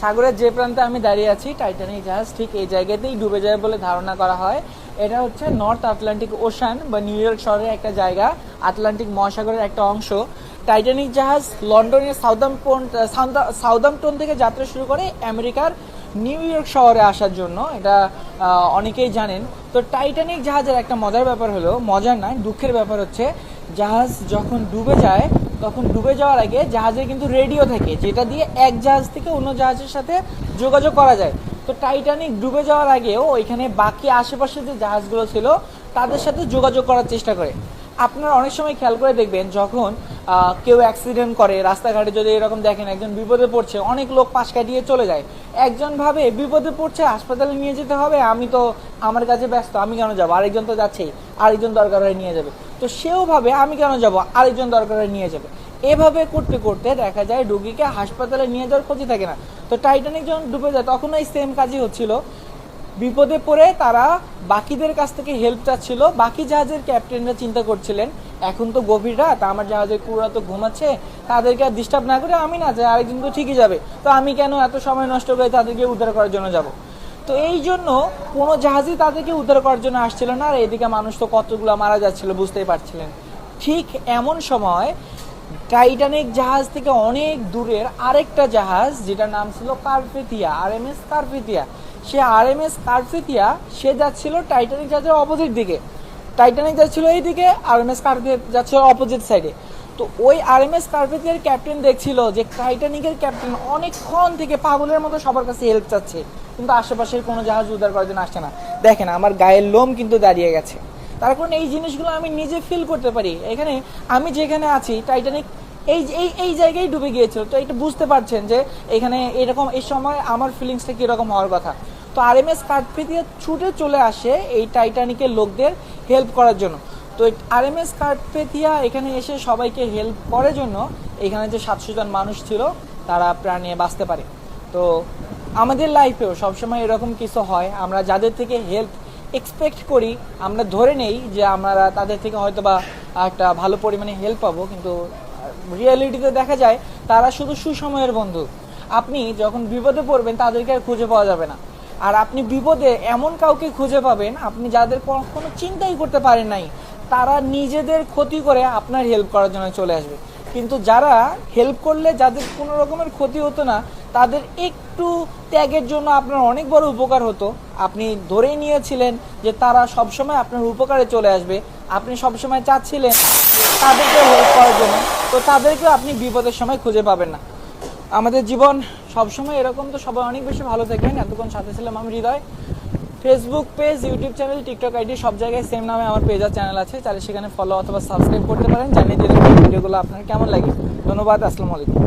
সাগরের যে প্রান্তে আমি দাঁড়িয়ে আছি টাইটানিক জাহাজ ঠিক এই জায়গাতেই ডুবে যায় বলে ধারণা করা হয়। এটা হচ্ছে নর্থ আটলান্টিক ওশান বা নিউ ইয়র্ক শহরের একটা জায়গা আটলান্টিক মহাসাগরের একটা অংশ। টাইটানিক জাহাজ লন্ডনের সাউদাম্পটন সাউদাম্পটন থেকে যাত্রা শুরু করে আমেরিকার নিউ ইয়র্ক শহরে আসার জন্য, এটা অনেকেই জানেন। তো টাইটানিক জাহাজের একটা মজার ব্যাপার হলো, মজার নয়, দুঃখের ব্যাপার হচ্ছে, জাহাজ যখন ডুবে যায় তখন ডুবে যাওয়ার আগে জাহাজের কিন্তু রেডিও থাকে, যেটা দিয়ে এক জাহাজ থেকে অন্য জাহাজের সাথে যোগাযোগ করা যায়। তো টাইটানিক ডুবে যাওয়ার আগেও ওইখানে বাকি আশেপাশে যে জাহাজগুলো ছিল, তাদের সাথে যোগাযোগ করার চেষ্টা করে। আপনারা অনেক সময় খেয়াল করে দেখবেন, যখন কেউ অ্যাক্সিডেন্ট করে, রাস্তাঘাটে যদি এরকম দেখেন, একজন বিপদে পড়ছে, অনেক লোক পাশ কাটিয়ে চলে যায়। একজন ভাবে, বিপদে পড়ছে, হাসপাতালে নিয়ে যেতে হবে, আমি তো আমার কাছে ব্যস্ত, আমি কেন যাব? আরেকজন তো যাচ্ছেই, আরেকজন দরকার হয়ে নিয়ে যাবে। তো সেও ভাবে, আমি কেন যাব? আরেকজন দরকার নিয়ে যাবে। এভাবে করতে করতে দেখা যায় রুগীকে হাসপাতালে নিয়ে যাওয়ার ক্ষতি থাকে না। তো টাইটানিক যখন ডুবে যায়, তখন এই সেম কাজই হচ্ছিল। বিপদে পড়ে তারা বাকিদের কাছ থেকে হেল্প চাচ্ছিল। বাকি জাহাজের ক্যাপ্টেনরা চিন্তা করছিলেন, এখন তো গভীর রাত, আমার জাহাজের কুড়া তো ঘুমাচ্ছে, তাদেরকে আর ডিস্টার্ব না করে আমি না যাই আরেকদিন তো ঠিকই যাবে। তো আমি কেন এত সময় নষ্ট করে তাদেরকে উদ্ধার করার জন্য যাব? তো এই জন্য কোনো জাহাজই তাদেরকে উদ্ধার করার জন্য আসছিল না, আর এদিকে মানুষ তো কতগুলো মারা যাচ্ছিল বুঝতেই পারছিলেন। ঠিক এমন সময় টাইটানিক জাহাজ থেকে অনেক দূরের আরেকটা জাহাজ, যেটার নাম ছিল Carpathia R M S Carpathia সে আর এম এস কার্পেথিয়া সে যাচ্ছিল টাইটানিক জাহাজের অপোজিট দিকে। টাইটানিক যাচ্ছিল এই দিকে আর এম এস কার্পেথিয়া যাচ্ছিল অপোজিট সাইডে তো ওই আর এম এস কার্পেথিয়ার ক্যাপ্টেন দেখছিল যে টাইটানিকের ক্যাপ্টেন অনেকক্ষণ থেকে পাগলের মতো সবার কাছে হেল্প চাচ্ছে। কিন্তু আশেপাশের কোনো জাহাজ উদ্ধার করার জন্য আসছে না। দেখেন, আমার গায়ের লোম কিন্তু দাঁড়িয়ে গেছে। তার কারণ এই জিনিসগুলো আমি নিজে ফিল করতে পারি। এখানে আমি যেখানে আছি, টাইটানিক এই এই এই জায়গায় ডুবে গিয়েছিল। তো এটা বুঝতে পারছেন যে এখানে এরকম, এই সময় আমার ফিলিংসটা কীরকম হওয়ার কথা। তো আর এম এস ছুটে চলে আসে এই টাইটানিকের লোকদের হেল্প করার জন্য। তো আর এম এস কার্পেথিয়া এখানে এসে সবাইকে হেল্প করার জন্য এখানে যে সাতশো জন মানুষ ছিল, তারা প্রাণ বাঁচতে পারে। তো আমাদের লাইফেও সবসময় এরকম কিছু হয়। আমরা যাদের থেকে হেল্প এক্সপেক্ট করি, আমরা ধরে নেই যে আমরা তাদের থেকে হয়তো বা একটা ভালো পরিমাণে হেল্প পাবো, কিন্তু রিয়েলিটিতে দেখা যায় তারা শুধু সুসময়ের বন্ধু। আপনি যখন বিপদে পড়বেন, তাদেরকে আর খুঁজে পাওয়া যাবে না। আর আপনি বিপদে এমন কাউকে খুঁজে পাবেন, আপনি যাদের কোনো চিন্তাই করতে পারেন নাই তারা নিজেদের ক্ষতি করে আপনার হেল্প করার জন্য চলে আসবে। কিন্তু যারা হেল্প করলে যাদের কোনো রকমের ক্ষতি হতো না, তাদের একটু ত্যাগের জন্য আপনার অনেক বড় উপকার হতো। আপনি ধরেই নিয়েছিলেন যে তারা সবসময় আপনার উপকারে চলে আসবে। আপনি সবসময় চাচ্ছিলেন তাদেরকে হেল্প করার জন্য। তো তাদেরকেও আপনি বিপদের সময় খুঁজে পাবেন না। আমাদের জীবন সবসময় এরকম তো সবাই অনেক বেশি ভালো থাকবেন এতক্ষণ সাথে ছিলাম আমি Hriday. Facebook page YouTube channel TikTok ID সব জায়গায় সেম নামে আমার পেজ আর চ্যানেল আছে। তাহলে সেখানে ফলো অথবা সাবস্ক্রাইব করতে পারেন। জানিয়ে দিলে ভিডিওগুলো আপনার কেমন লাগে। ধন্যবাদ, আসসালামু আলাইকুম।